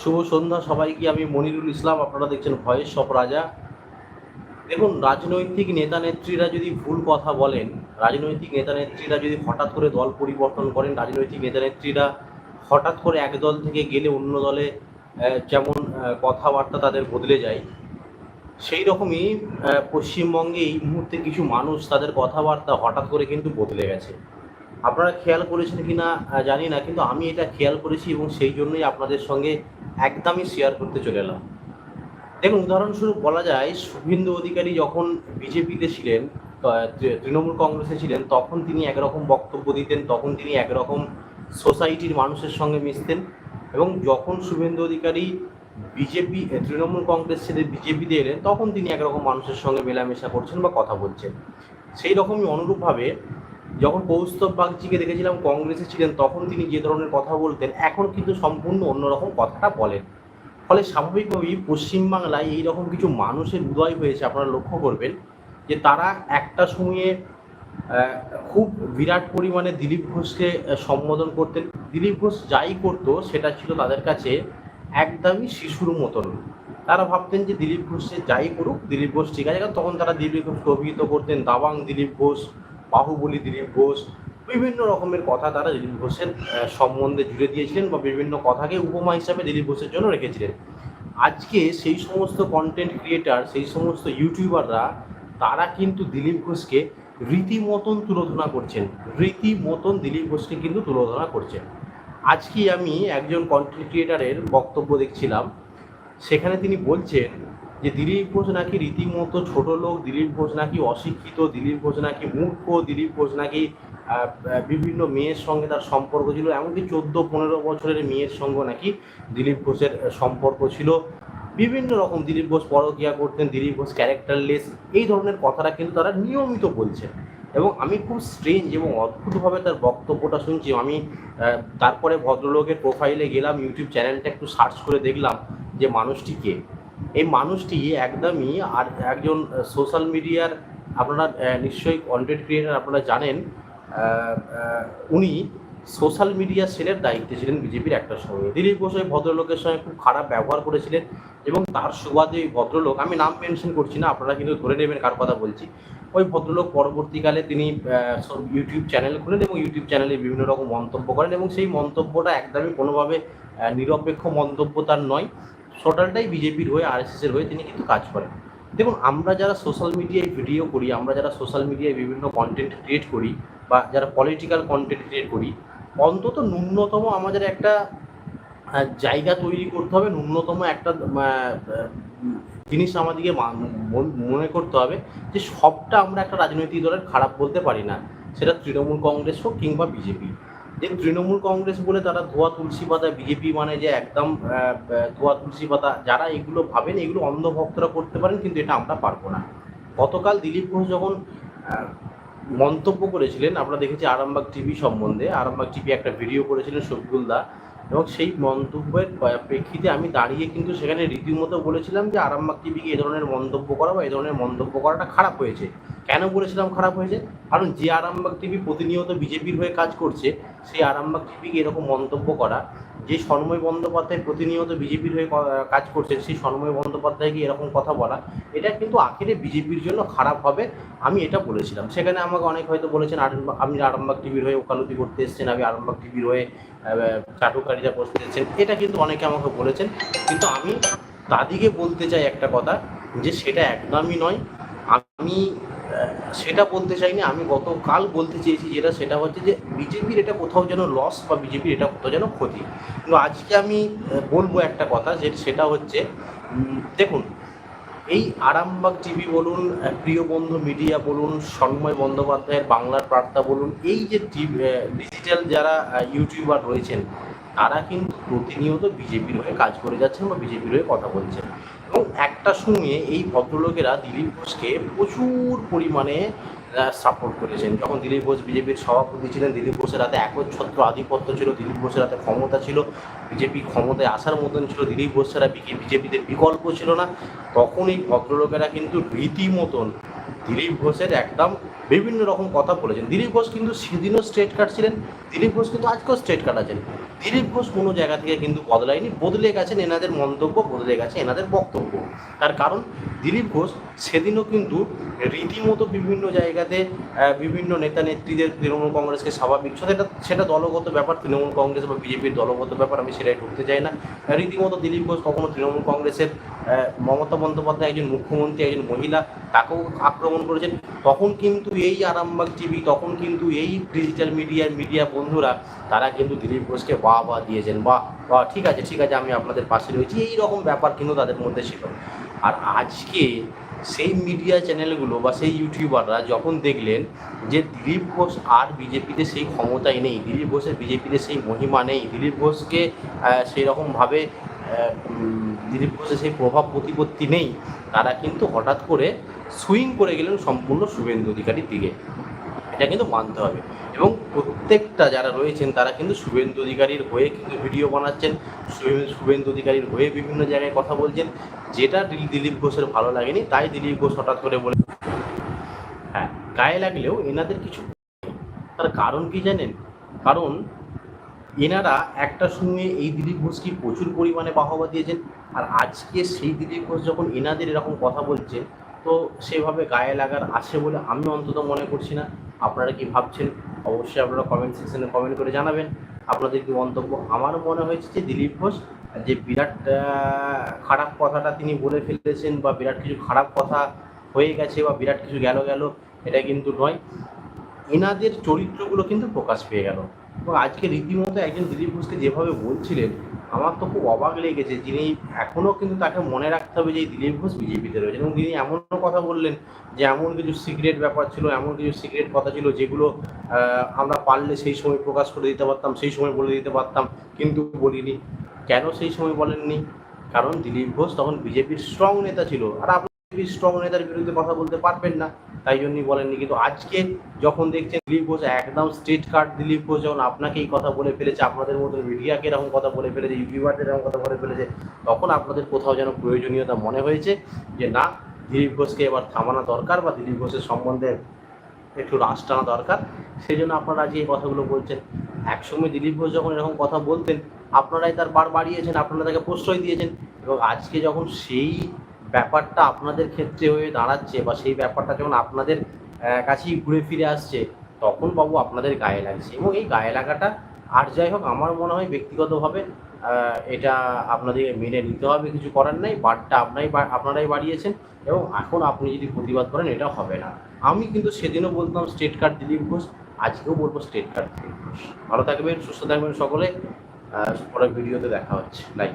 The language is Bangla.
শুভ সন্ধ্যা সবাইকে। আমি মনিরুল ইসলাম, আপনারা দেখছেন ভয়েস সব রাজা। দেখুন, রাজনৈতিক নেতা নেত্রীরা যদি ভুল কথা বলেন, রাজনৈতিক নেতা নেত্রীরা যদি হঠাৎ করে দল পরিবর্তন করেন, রাজনৈতিক নেতা নেত্রীরা হঠাৎ করে এক দল থেকে গেলে অন্য দলে যেমন কথাবার্তা তাদের বদলে যায়, সেই রকমই পশ্চিমবঙ্গে এই মুহূর্তে কিছু মানুষ তাদের কথাবার্তা হঠাৎ করে কিন্তু বদলে গেছে। আপনারা খেয়াল করেছেন কি না জানি না, কিন্তু আমি এটা খেয়াল করেছি এবং সেই জন্যই আপনাদের সঙ্গে একদমই শেয়ার করতে চলে এলাম। দেখুন, উদাহরণস্বরূপ বলা যায়, শুভেন্দু অধিকারী যখন বিজেপিতে ছিলেন তৃণমূল কংগ্রেসে ছিলেন, তখন তিনি একরকম বক্তব্য দিতেন, তখন তিনি একরকম সোসাইটির মানুষের সঙ্গে মিশতেন এবং যখন শুভেন্দু অধিকারী বিজেপি তৃণমূল কংগ্রেস ছেড়ে বিজেপিতে এলেন, তখন তিনি একরকম মানুষের সঙ্গে মেলামেশা করছেন বা কথা বলছেন। সেই রকমই অনুরূপভাবে যখন কৌস্তব বাগচিকে দেখেছিলাম, কংগ্রেসে ছিলেন, তখন তিনি যে ধরনের কথা বলতেন, এখন কিন্তু সম্পূর্ণ অন্যরকম কথাটা বলেন। ফলে স্বাভাবিকভাবেই পশ্চিমবাংলায় এই রকম কিছু মানুষের উদয় হয়েছে, আপনারা লক্ষ্য করবেন, যে তারা একটা সময়ে খুব বিরাট পরিমাণে দিলীপ ঘোষকে সম্বোধন করতেন। দিলীপ ঘোষ যাই করতো, সেটা ছিল তাদের কাছে একদমই শিশুর মতন। তারা ভাবতেন যে দিলীপ ঘোষে যাই করুক, দিলীপ ঘোষ ঠিক আছে তখন তারা দিলীপ ঘোষকে অভিহিত করতেন। দাবাং দিলীপ ঘোষ বাহুবলী দিলীপ ঘোষ, বিভিন্ন রকমের কথা তারা দিলীপ ঘোষের সম্বন্ধে জুড়ে দিয়েছিলেন বা বিভিন্ন কথাকে উপমা হিসাবে দিলীপ ঘোষের জন্য রেখেছিলেন। আজকে সেই সমস্ত কন্টেন্ট ক্রিয়েটার সেই সমস্ত ইউটিউবাররা তারা কিন্তু দিলীপ ঘোষকে রীতিমতন তুলোধনা করছেন। রীতিমতন দিলীপ ঘোষকে কিন্তু তুলোধনা করছেন। আজকে আমি একজন কন্টেন্ট ক্রিয়েটারের বক্তব্য দেখছিলাম। সেখানে তিনি বলছেন যে দিলীপ ঘোষ নাকি রীতিমতো ছোট লোক, দিলীপ ঘোষ নাকি অশিক্ষিত, দিলীপ ঘোষ নাকি মূর্খ, দিলীপ ঘোষ নাকি বিভিন্ন মেয়ের সঙ্গে তার সম্পর্ক ছিল, এমনকি চোদ্দ, পনেরো বছরের মেয়ের সঙ্গে নাকি দিলীপ ঘোষের সম্পর্ক ছিল। বিভিন্ন রকম দিলীপ ঘোষ পরকিয়া করতেন, দিলীপ ঘোষ ক্যারেক্টারলেস এই ধরনের কথাটা কিন্তু তারা নিয়মিত বলছেন। এবং আমি খুব স্ট্রেঞ্জ এবং অদ্ভুতভাবে তার বক্তব্যটা শুনছি। আমি তারপরে ভদ্রলোকের প্রোফাইলে গেলাম ইউটিউব চ্যানেলটা একটু সার্চ করে দেখলাম যে মানুষটি কে। এই মানুষটি একদমই আর একজন সোশ্যাল মিডিয়ার আপনারা নিশ্চয়ই কন্টেন্ট ক্রিয়েটার আপনারা জানেন উনি সোশ্যাল মিডিয়া সেলের দায়িত্বে ছিলেন বিজেপির একটা সময়। দিলীপ ঘোষ ওই ভদ্রলোকের সঙ্গে খুব খারাপ ব্যবহার করেছিলেন এবং তার সুবাদে ওই ভদ্রলোক, আমি নাম মেনশন করছি না, আপনারা কিন্তু ধরে নেবেন কার কথা বলছি, ওই ভদ্রলোক পরবর্তীকালে তিনি ইউটিউব চ্যানেল খুলেন এবং ইউটিউব চ্যানেলে বিভিন্ন রকম মন্তব্য করেন এবং সেই মন্তব্যটা একদমই কোনোভাবে নিরপেক্ষ মন্তব্য তার নয়। টোটালটাই বিজেপির হয়ে আর এর হয়ে তিনি কিন্তু কাজ করেন। দেখুন, আমরা যারা সোশ্যাল মিডিয়ায় ভিডিও করি, আমরা যারা সোশ্যাল মিডিয়ায় বিভিন্ন কন্টেন্ট ক্রিয়েট করি বা যারা পলিটিক্যাল কন্টেন্ট ক্রিয়েট করি, অন্তত ন্যূনতম আমাদের একটা জায়গা তৈরি করতে হবে, ন্যূনতম একটা জিনিস আমাদেরকে মনে করতে হবে যে সবটা আমরা একটা রাজনৈতিক দলের খারাপ বলতে পারি না। সেটা তৃণমূল কংগ্রেস হোক কিংবা বিজেপি। যে তৃণমূল কংগ্রেস বলে তারা ধোয়া তুলসী পাতা, বিজেপি মানে যে একদম ধোয়া তুলসী পাতা, যারা এগুলো ভাবেন, এগুলো অন্ধভক্তরা করতে পারেন, কিন্তু এটা আমরা পারব না। গতকাল দিলীপ ঘোষ যখন মন্তব্য করেছিলেন, আমরা দেখেছি আরামবাগ টিভি সম্বন্ধে, আরামবাগ টিভি একটা ভিডিও করেছিলেন শফিকুল দা, এবং সেই মন্তব্যের প্রেক্ষিতে আমি দাঁড়িয়ে কিন্তু সেখানে রীতিমতো বলেছিলাম যে আরামবাগ টিভিকে এই ধরনের মন্তব্য করা বা এই ধরনের মন্তব্য করাটা খারাপ হয়েছে। কেন বলেছিলাম খারাপ হয়েছে? কারণ যে আরামবাগ টিভি প্রতিনিয়ত বিজেপির হয়ে কাজ করছে, সেই আরামবাগ টিভিকে এরকম মন্তব্য করা, যে সন্ময় বন্দ্যোপাধ্যায় প্রতিনিয়ত বিজেপির হয়ে কাজ করছেন সেই সন্ময় বন্দ্যোপাধ্যায়কে এরকম কথা বলা, এটা কিন্তু আখেরে বিজেপির জন্য খারাপ হবে, আমি এটা বলেছিলাম। সেখানে আমাকে অনেক হয়তো বলেছেন আপনি আরামবাগ টিভির হয়ে ওকালতি করতে এসেছেন, আমি আরামবাগ টিভির হয়ে চাটুকারিতা বসতে এসেছেন। এটা কিন্তু অনেকে আমাকে বলেছেন, কিন্তু আমি তাদিকে বলতে চাই একটা কথা, যে সেটা একদমই নয়। আমি সেটা বলতে চাইনি, আমি গতকাল বলতে চেয়েছি যেটা, সেটা হচ্ছে যে বিজেপির এটা কোথাও যেন লস বা বিজেপির এটা কোথাও যেন ক্ষতি। কিন্তু আজকে আমি বলব একটা কথা যে সেটা হচ্ছে দেখুন, এই আরামবাগ টিভি বলুন প্রিয় বন্ধু মিডিয়া বলুন, সন্ময় বন্দ্যোপাধ্যায়ের বাংলার বার্তা বলুন, এই যে ডিজিটাল যারা ইউটিউবার রয়েছেন, তারা কিন্তু প্রতিনিয়ত বিজেপির হয়ে কাজ করে যাচ্ছেন বা বিজেপির হয়ে কথা বলছেন। এবং একটা সময়ে এই ভদ্রলোকেরা দিলীপ ঘোষকে প্রচুর পরিমাণে সাপোর্ট করেছেন। যখন দিলীপ ঘোষ বিজেপির সভাপতি ছিলেন, দিলীপ ঘোষের হাতে একচ্ছত্র আধিপত্য ছিল, দিলীপ ঘোষের হাতে ক্ষমতা ছিল, বিজেপি ক্ষমতায় আসার মতন ছিল, দিলীপ ঘোষ ছাড়া বিজেপিতে বিকল্প ছিল না। তখন এই ভদ্রলোকেরা কিন্তু রীতিমতন দিলীপ ঘোষের একদম বিভিন্ন রকম কথা বলেছেন। দিলীপ ঘোষ কিন্তু সেদিনও স্ট্রেট কাটছিলেন দিলীপ ঘোষ কিন্তু আজকেও স্ট্রেট কাটাচ্ছেন দিলীপ ঘোষ কোনো জায়গা থেকে কিন্তু বদলায়নি। বদলে গেছেন এনাদের মন্তব্য, বদলে গেছে এনাদের বক্তব্য। তার কারণ দিলীপ ঘোষ সেদিনও কিন্তু রীতিমতো বিভিন্ন জায়গাতে বিভিন্ন নেতা নেত্রীদের তৃণমূল কংগ্রেসকে স্বাভাবিক। সেটা সেটা দলগত ব্যাপার, তৃণমূল কংগ্রেস বা বিজেপির দলগত ব্যাপার, আমি সেটাই ঢুকতে চাই না। রীতিমতো দিলীপ ঘোষ কখনো তৃণমূল কংগ্রেসের মমতা বন্দ্যোপাধ্যায় একজন মুখ্যমন্ত্রী, একজন মহিলা, তাকেও আক্রমণ করেছেন। তখন কিন্তু এই আরামবাগ টিভি, তখন কিন্তু এই ডিজিটাল মিডিয়ার মিডিয়া বন্ধুরা, তারা কিন্তু দিলীপ ঘোষকে বাহ বাহ দিয়েছেন। বা বা ঠিক আছে ঠিক আছে, আমি আপনাদের পাশে রয়েছি। এই রকম ব্যাপার কিন্তু তাদের মধ্যে ছিল আর আজকে সেই মিডিয়া চ্যানেলগুলো বা সেই ইউটিউবাররা যখন দেখলেন যে দিলীপ ঘোষ আর বিজেপিতে সেই ক্ষমতাই নেই, দিলীপ ঘোষের বিজেপিতে সেই মহিমা নেই, দিলীপ ঘোষকে সেই রকমভাবে দিলীপ ঘোষের সেই প্রভাব প্রতিপত্তি নেই, তারা কিন্তু হঠাৎ করে সুইং করে গেলেন সম্পূর্ণ শুভেন্দু অধিকারীর দিকে। এটা কিন্তু মানতে হবে। এবং প্রত্যেকটা যারা রয়েছেন, তারা কিন্তু শুভেন্দু অধিকারীর হয়ে কিন্তু ভিডিও বানাচ্ছেন শুভে- শুভেন্দু অধিকারীর হয়ে বিভিন্ন জায়গায় কথা বলছেন। যেটা দিল- দিলীপ ঘোষের ভালো লাগেনি, তাই দিলীপ ঘোষ হঠাৎ করে বলে হ্যাঁ গায়ে লাগলেও এনাদের কিছু। তার কারণ কি জানেন? কারণ এনারা একটা সময়ে এই দিলীপ ঘোষকে প্রচুর পরিমাণে বাহবা দিয়েছেন, আর আজকে সেই দিলীপ ঘোষ যখন এনাদের এরকম কথা বলছে, তো সেভাবে গায়ে লাগার আছে বলে আমি অন্তত মনে করছি না। আপনারা কি ভাবছেন? অবশ্যই আপনারা কমেন্ট সেকশনে কমেন্ট করে জানাবেন। আপনাদের কি মন্তব্য? আমার মনে হয়েছে যে দিলীপ ঘোষ যে বিরাট খারাপ কথাটা তিনি বলে ফেলেছেন বা বিরাট কিছু খারাপ কথা হয়ে গেছে বা বিরাট কিছু গেল গেল, এটা কিন্তু নয়। এনাদের চরিত্রগুলো কিন্তু প্রকাশ পেয়ে গেল। এবং আজকে রীতিমতো একজন দিলীপ ঘোষকে যেভাবে বলছিলেন, আমার তো খুব অবাক লেগেছে। যিনি এখনও কিন্তু তাকে মনে রাখতে হবে যে দিলীপ ঘোষ বিজেপিতে রয়েছেন। এবং তিনি এমনও কথা বললেন যে এমন কিছু সিক্রেট ব্যাপার ছিল, এমন কিছু সিক্রেট কথা ছিল যেগুলো আমরা পারলে সেই সময় প্রকাশ করে দিতে পারতাম, সেই সময় বলে দিতে পারতাম, কিন্তু বলিনি। কেন সেই সময় বলেননি? কারণ দিলীপ ঘোষ তখন বিজেপির স্ট্রং নেতা ছিল। আর আপনি বিজেপির স্ট্রং নেতার বিরুদ্ধে কথা বলতে পারবেন না, তাই জন্যই বলেননি। কিন্তু আজকে যখন দেখছেন দিলীপ ঘোষ একদম স্ট্রেট কার্ড দিলীপ ঘোষ যখন আপনাকে এই কথা বলে ফেলেছে, আপনাদের মতো মিডিয়াকে এরকম কথা বলে ফেলেছে, ইউটিউবারদের এরকম কথা বলে ফেলেছে, তখন আপনাদের কোথাও যেন প্রয়োজনীয়তা মনে হয়েছে যে, না, দিলীপ ঘোষকে এবার থামানো দরকার বা দিলীপ ঘোষের সম্বন্ধে একটু রাশ টানা দরকার। সেই জন্য আপনারা আজকে এই কথাগুলো বলছেন, একসময় দিলীপ ঘোষ যখন এরকম কথা বলতেন আপনারাই তার বার বাড়িয়েছেন, আপনারা তাকে প্রশ্রয় দিয়েছেন এবং আজকে যখন সেই ব্যাপারটা আপনাদের ক্ষেত্রে হয়ে দাঁড়াচ্ছে বা সেই ব্যাপারটা যখন আপনাদের কাছেই ঘুরে ফিরে আসছে, তখন বাবু আপনাদের গায়ে লাগছে এবং এই গায়ে লাগাটা আর যাই হোক আমার মনে হয় ব্যক্তিগতভাবে এটা আপনাদের মেনে নিতে হবে, কিছু করার নাই, বারটা আপনারাই আপনারাই বাড়িয়েছেন এবং এখন আপনি যদি প্রতিবাদ করেন এটা হবে না। আমি কিন্তু সেদিনও বলতাম স্টেট কার্ড দিলীপ ঘোষ, আজকেও বলব স্টেট কার্ড দিলীপ ঘোষ। ভালো থাকবেন, সুস্থ থাকবেন সকলে। পরের ভিডিওতে দেখা হচ্ছে। লাইক